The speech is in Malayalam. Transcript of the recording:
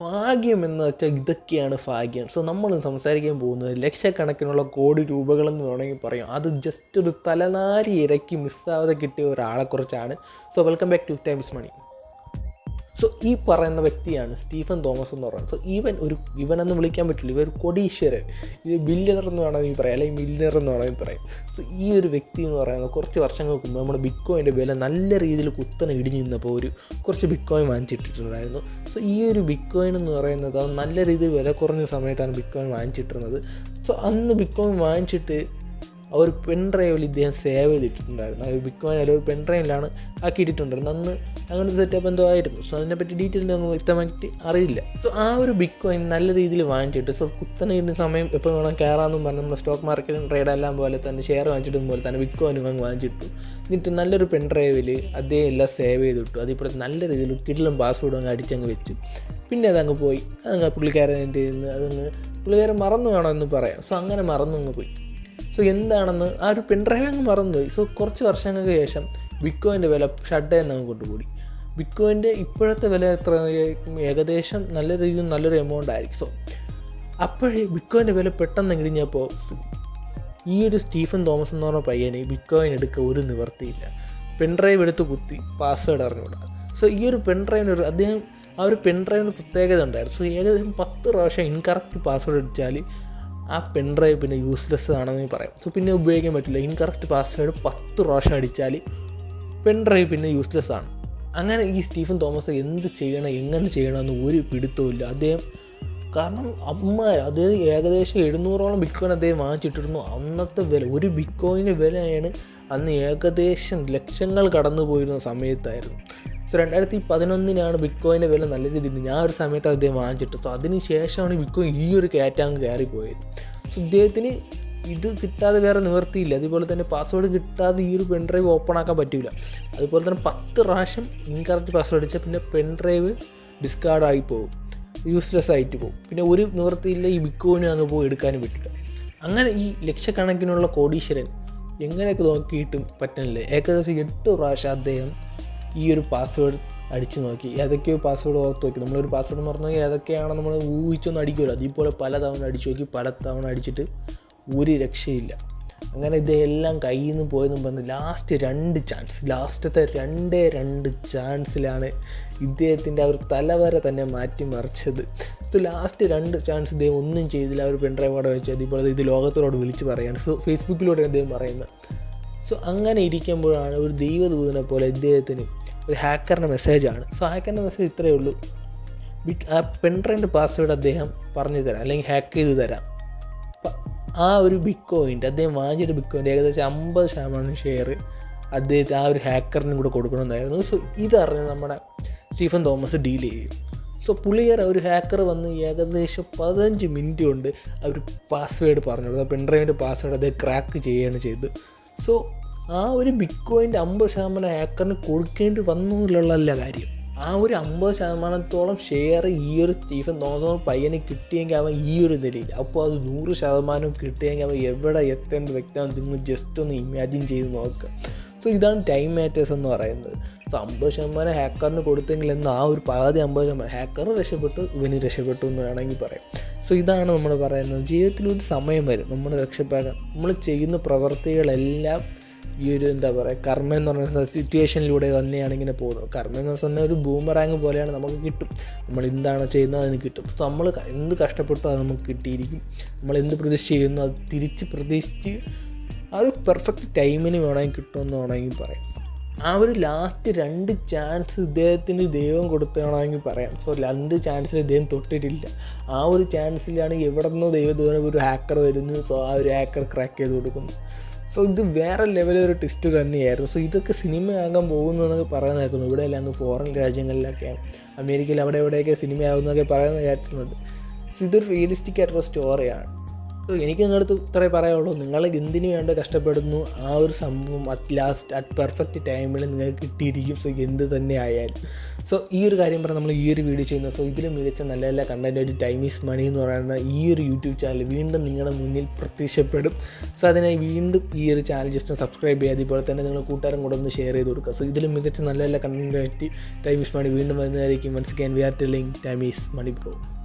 ഭാഗ്യം എന്ന് വെച്ചാൽ ഇതൊക്കെയാണ് ഭാഗ്യം. സോ നമ്മൾ സംസാരിക്കാൻ പോകുന്നത് ലക്ഷക്കണക്കിനുള്ള കോടി രൂപകളെന്ന് വേണമെങ്കിൽ പറയാം. അത് ജസ്റ്റ് ഒരു തലനാരി ഇരക്കി മിസ്സാവാതെ കിട്ടിയ ഒരാളെക്കുറിച്ചാണ് so welcome back to Times Money so ഈ പറയുന്ന വ്യക്തിയാണ് സ്റ്റീഫൻ തോമസ് എന്ന് പറയുന്നത്. സോ ഈവൻ ഒരു ഇവനെന്ന് വിളിക്കാൻ പറ്റില്ല. ഇവർ കൊടീശ്വരൻ. ഇത് ബില്യണർ എന്ന് വേണമെങ്കിൽ പറയാം. അല്ലെങ്കിൽ മില്യണർ എന്ന് വേണമെങ്കിൽ പറയാം. സോ ഈ ഒരു വ്യക്തി എന്ന് പറയുന്നത് കുറച്ച് വർഷങ്ങൾക്ക് മുമ്പ് നമ്മുടെ ബിറ്റ്കോയിന്റെ വില നല്ല രീതിയിൽ കുത്തനെ ഇടിഞ്ഞു നിന്നപ്പോൾ ഒരു കുറച്ച് ബിറ്റ്കോയിൻ വാങ്ങിച്ചിട്ടിട്ടുണ്ടായിരുന്നു. സോ ഈ ഒരു ബിറ്റ്കോയിൻ എന്ന് പറയുന്നത് നല്ല രീതിയിൽ വില കുറഞ്ഞ സമയത്താണ് ബിറ്റ്കോയിൻ വാങ്ങിച്ചിട്ടിരുന്നത്. സോ അന്ന് ബിറ്റ്കോയിൻ വാങ്ങിച്ചിട്ട് ആ ഒരു പെൻ ഡ്രൈവിൽ ഇദ്ദേഹം സേവ് ചെയ്തിട്ടുണ്ടായിരുന്നു. ഒരു ബിഗ് കോയിൻ ഒരു പെൻ ഡ്രൈവിലാണ് ആക്കിയിട്ടുണ്ടായിരുന്നത് അന്ന് അങ്ങനത്തെ സെറ്റപ്പ് എന്തോ ആയിരുന്നു. സോ അതിനെപ്പറ്റി ഡീറ്റെയിൽ ഒന്നും വ്യക്തമായിട്ട് അറിയില്ല. സോ ആ ഒരു ബിഗ് കോയിൻ നല്ല രീതിയിൽ വാങ്ങിച്ചിട്ട് സോ കുത്തനെ ഇരുന്ന സമയം എപ്പോൾ വേണം കയറാമെന്നും പറഞ്ഞ് നമ്മുടെ സ്റ്റോക്ക് മാർക്കറ്റും ട്രേഡ് എല്ലാം പോലെ തന്നെ ഷെയർ വാങ്ങിച്ചിട്ടും പോലെ തന്നെ ബിഗ് അങ്ങ് വാങ്ങിച്ചിട്ടു. എന്നിട്ട് നല്ലൊരു പെൻ ഡ്രൈവിൽ അദ്ദേഹം എല്ലാം സേവ് ചെയ്തിട്ടു. അതിപ്പോൾ നല്ല രീതിയിൽ കിടിലും പാസ്വേഡും അങ്ങ് അടിച്ചങ്ങ് വെച്ചു. പിന്നെ അതങ്ങ് പോയി. അതങ്ങ് പുള്ളിക്കാരന്റെ നിന്ന് അതങ്ങ് പുള്ളിക്കാരൻ മറന്നു വേണമെന്ന് പറയാം. സോ അങ്ങനെ മറന്നു അങ്ങ് പോയി. സോ എന്താണെന്ന് ആ ഒരു പെൻഡ്രൈവ് അങ്ങ് മറന്നുപോയി. സോ കുറച്ച് വർഷങ്ങൾക്ക് ശേഷം ബിറ്റ്കോയിന്റെ വില ഷട്ട് എന്ന് അങ്ങ് കൊണ്ടുകൂടി. ബിറ്റ്കോയിന്റെ ഇപ്പോഴത്തെ വില എത്ര ഏകദേശം നല്ല രീതിയിൽ നല്ലൊരു എമൗണ്ട് ആയിരിക്കും. സോ അപ്പോഴേ ബിറ്റ്കോയിന്റെ വില പെട്ടെന്ന് ഇടിഞ്ഞപ്പോൾ ഈ ഒരു സ്റ്റീഫൻ തോമസ് എന്ന് പറഞ്ഞ പയ്യനെ ബിറ്റ്കോയിൻ എടുക്കുക ഒരു നിവർത്തിയില്ല പെൻഡ്രൈവ് എടുത്ത് കുത്തി പാസ്വേഡ് അറിഞ്ഞുകൂടാ സോ ഈ ഒരു പെൻഡ്രൈവിന് ഒരു അദ്ദേഹം ആ ഒരു പെൻഡ്രൈവിന് പ്രത്യേകത ഉണ്ടായിരുന്നു. സോ ഏകദേശം പത്ത് പ്രാവശ്യം ഇൻകറക്റ്റ് പാസ്വേഡ് അടിച്ചാൽ ആ പെൻഡ്രൈവ് പിന്നെ യൂസ്ലെസ് ആണെന്ന് പറയാം. സോ പിന്നെ ഉപയോഗിക്കാൻ പറ്റില്ല. ഇൻകറക്റ്റ് പാസ്വേഡ് പത്ത് പ്രാവശ്യം അടിച്ചാൽ പെൻഡ്രൈവ് പിന്നെ യൂസ്ലെസ് ആണ്. അങ്ങനെ ഈ സ്റ്റീഫൻ തോമസ് എന്ത് ചെയ്യണം എങ്ങനെ ചെയ്യണമെന്ന് ഒരു പിടുത്തവും അദ്ദേഹം കാരണം അമ്മ അത് ഏകദേശം എഴുന്നൂറോളം ബിറ്റ്കോയിൻ അദ്ദേഹം വാങ്ങിച്ചിട്ടിരുന്നു. അന്നത്തെ വില ഒരു ബിറ്റ്കോയിന്റെ വിലയാണ് അന്ന് ഏകദേശം ലക്ഷങ്ങൾ കടന്നു പോയിരുന്ന സമയത്തായിരുന്നു. സോ രണ്ടായിരത്തി പതിനൊന്നിനാണ് ബിറ്റ്കോയിന്റെ വില നല്ല രീതിയിൽ ഞാൻ ഒരു സമയത്ത് അദ്ദേഹം വാങ്ങിച്ചിട്ട്. സോ അതിന് ശേഷമാണ് ബിറ്റ്കോയിൻ ഈ ഒരു കാറ്റാങ് കയറിപ്പോയത്. ഇദ്ദേഹത്തിന് ഇത് കിട്ടാതെ വേറെ നിവർത്തിയില്ല അതുപോലെ തന്നെ പാസ്വേഡ് കിട്ടാതെ ഈ ഒരു പെൺഡ്രൈവ് ഓപ്പൺ ആക്കാൻ പറ്റില്ല അതുപോലെ തന്നെ പത്ത് പ്രാവശ്യം ഇൻകറക്റ്റ് പാസ്വേഡ് അടിച്ചാൽ പിന്നെ പെൺഡ്രൈവ് ഡിസ്കാർഡ് ആയി പോകും. യൂസ്ലെസ് ആയിട്ട് പോകും. പിന്നെ ഒരു നിവർത്തിയില്ല ഈ ബിറ്റ്കോയിനും അങ്ങ് പോയി എടുക്കാനും പറ്റില്ല. അങ്ങനെ ഈ ലക്ഷക്കണക്കിനുള്ള കോടീശ്വരൻ എങ്ങനെയൊക്കെ നോക്കിയിട്ടും പറ്റുന്നില്ല ഏകദേശം എട്ട് പ്രാവശ്യം അദ്ദേഹം ഈ ഒരു പാസ്വേഡ് അടിച്ചു നോക്കി. ഏതൊക്കെയോ പാസ്വേഡ് ഓർത്ത് നോക്കി നമ്മളൊരു പാസ്വേഡ് മറന്നു നോക്കി ഏതൊക്കെയാണോ നമ്മൾ ഊഹിച്ചൊന്നും അടിക്കുമല്ലോ അതേപോലെ പല തവണ അടിച്ചു നോക്കി പല തവണ അടിച്ചിട്ട് ഒരു രക്ഷയില്ല. അങ്ങനെ ഇതെല്ലാം കയ്യിൽ നിന്ന് പോയെന്നും പറഞ്ഞ് ലാസ്റ്റ് രണ്ട് ചാൻസ് ലാസ്റ്റത്തെ രണ്ടേ രണ്ട് ചാൻസിലാണ് ഇദ്ദേഹത്തിന്റെ ആ ഒരു തലവര തന്നെ മാറ്റിമറിച്ചത് സോ ലാസ്റ്റ് രണ്ട് ചാൻസ് ഇദ്ദേഹം ഒന്നും ചെയ്തില്ല. ഒരു പെൻഡ്രൈവ് അവിടെ വെച്ച് അതേപോലെ ഇത് ലോകത്തോട് വിളിച്ച് പറയാണ്. സോ ഫേസ്ബുക്കിലൂടെ ഇദ്ദേഹം പറയുന്നത്. സോ അങ്ങനെ ഇരിക്കുമ്പോഴാണ് ഒരു ദൈവദൂതനെ പോലെ ഇദ്ദേഹത്തിന് ഒരു ഹാക്കറിന്റെ മെസ്സേജാണ്. സോ ഹാക്കറിന്റെ മെസ്സേജ് ഇത്രയേ ഉള്ളൂ. ആ പെൻഡ്രൈവിന്റെ പാസ്വേഡ് അദ്ദേഹം പറഞ്ഞു തരാം അല്ലെങ്കിൽ ഹാക്ക് ചെയ്ത് തരാം. ആ ഒരു കോയിന്റെ അദ്ദേഹം വാങ്ങിച്ചിട്ട് ബിറ്റ് കോയിന്റെ ഏകദേശം അമ്പത് ശതമാനം ഷെയർ അദ്ദേഹത്തെ ആ ഒരു ഹാക്കറിനും കൂടെ കൊടുക്കണമെന്നായിരുന്നു. സോ ഇതറിഞ്ഞ് നമ്മുടെ സ്റ്റീഫൻ തോമസ് ഡീൽ ചെയ്യും. സോ പുള്ളിക്കാരൻ ഒരു ഹാക്കർ വന്ന് ഏകദേശം പതിനഞ്ച് മിനിറ്റ് കൊണ്ട് അവർ പാസ്വേഡ് പറഞ്ഞു കൊടുത്തു പെൻഡ്രൈവിന്റെ പാസ്വേഡ് അദ്ദേഹം ക്രാക്ക് ചെയ്യുകയാണ് ചെയ്തത്. സോ ആ ഒരു ബിറ്റ് അമ്പത് ശതമാനം ഹാക്കറിന് കൊടുക്കേണ്ടി വന്നു എന്നുള്ളതല്ല കാര്യം. ആ ഒരു അമ്പത് ശതമാനത്തോളം ഷെയർ ഈ ഒരു സ്റ്റീഫൻ തോമസ് പയ്യനെ കിട്ടിയെങ്കിൽ അവൻ ഈ ഒരു നിലയിൽ അപ്പോൾ അത് നൂറ് ശതമാനം കിട്ടിയെങ്കിൽ അവൻ എവിടെ എത്തേണ്ട വ്യക്തമാണ് നിങ്ങൾ ജസ്റ്റ് ഒന്ന് ഇമാജിൻ ചെയ്ത് നോക്കുക സോ ഇതാണ് ടൈം മാറ്റേഴ്സ് എന്ന് പറയുന്നത്. സോ അമ്പത് ശതമാനം ഹാക്കറിന് കൊടുത്തെങ്കിൽ എന്ന് ആ ഒരു പകുതി അമ്പത് ശതമാനം ഹാക്കർ രക്ഷപ്പെട്ടു ഇവന് രക്ഷപ്പെട്ടു എന്ന് വേണമെങ്കിൽ പറയാം. സോ ഇതാണ് നമ്മൾ പറയുന്നത്. ജീവിതത്തിൽ ഒരു സമയം വരും. നമ്മൾ രക്ഷപ്പെടാൻ. നമ്മൾ ചെയ്യുന്ന പ്രവർത്തികളെല്ലാം ഈ ഒരു എന്താ പറയുക കർമ്മ എന്ന് പറയുന്ന സിറ്റുവേഷനിലൂടെ തന്നെയാണ് ഇങ്ങനെ പോകുന്നത്. കർമ്മ എന്ന് പറഞ്ഞാൽ ഒരു ബൂമറാങ് പോലെയാണ് നമുക്ക് കിട്ടും. നമ്മൾ എന്താണ് ചെയ്യുന്നത് അതിന് കിട്ടും. സോ നമ്മൾ എന്ത് കഷ്ടപ്പെട്ടോ അത് നമുക്ക് കിട്ടിയിരിക്കും. നമ്മൾ എന്ത് പ്രതീക്ഷ ചെയ്യുന്നു അത് തിരിച്ച് പ്രതീക്ഷിച്ച് ആ ഒരു പെർഫെക്റ്റ് ടൈമിന് വേണമെങ്കിൽ കിട്ടുമെന്ന് വേണമെങ്കിൽ പറയാം. ആ ഒരു ലാസ്റ്റ് രണ്ട് ചാൻസ് ഇദ്ദേഹത്തിന് ദൈവം കൊടുത്തതാണെങ്കിൽ പറയാം. സോ രണ്ട് ചാൻസിൽ ഇദ്ദേഹം തൊട്ടിട്ടില്ല. ആ ഒരു ചാൻസിലാണ് എവിടെ നിന്നോ ദൈവം ഒരു ഹാക്കർ വരുന്നു. സോ ആ ഒരു ഹാക്കർ ക്രാക്ക് ചെയ്ത് കൊടുക്കുന്നു. സോ ഇത് വേറെ ലെവലൊരു ടെസ്റ്റ് തന്നെയായിരുന്നു. സോ ഇതൊക്കെ സിനിമയാകാൻ പോകുന്നു എന്നൊക്കെ പറയുന്നത് കേൾക്കുന്നു ഇവിടെ അല്ലാന്ന് ഫോറിൻ രാജ്യങ്ങളിലൊക്കെ അമേരിക്കയിൽ അവിടെ എവിടെയൊക്കെ സിനിമയാകുന്നൊക്കെ പറയുന്നത് കേട്ടിട്ടുണ്ട് സോ ഇതൊരു റിയലിസ്റ്റിക് ആയിട്ടുള്ള സ്റ്റോറിയാണ് എനിക്ക് നിങ്ങളുടെ അടുത്ത് ഇത്രേ പറയുള്ളൂ നിങ്ങൾ എന്തിനു വേണ്ട കഷ്ടപ്പെടുന്നു? ആ ഒരു സംഭവം അറ്റ് ലാസ്റ്റ് അറ്റ് പെർഫെക്റ്റ് ടൈമിൽ നിങ്ങൾക്ക് കിട്ടിയിരിക്കും. സോ എന്ത് തന്നെ ആയാലും. സോ ഈ ഒരു കാര്യം പറഞ്ഞാൽ നമ്മൾ ഈ ഒരു വീഡിയോ ചെയ്യുന്നത് സോ ഇതിലും മികച്ച നല്ല നല്ല കണ്ടന്റ് ഒരു ടൈം ഈസ് മണി എന്ന് പറയുന്ന ഈ ഒരു യൂട്യൂബ് ചാനൽ വീണ്ടും നിങ്ങളുടെ മുന്നിൽ പ്രത്യക്ഷപ്പെടും. സോ അതിനായി വീണ്ടും ഈ ഒരു ചാനൽ ജസ്റ്റ് സബ്സ്ക്രൈബ് ചെയ്യുക. അതുപോലെ തന്നെ നിങ്ങൾ കൂട്ടുകാരും കൂടെ ഒന്ന് ഷെയർ ചെയ്ത് കൊടുക്കുക. സോ ഇതിലും മികച്ച നല്ല നല്ല കണ്ടന്റ് ടൈം ഈസ് മണി വീണ്ടും വരുന്നതായിരിക്കും. Can we are telling time is money bro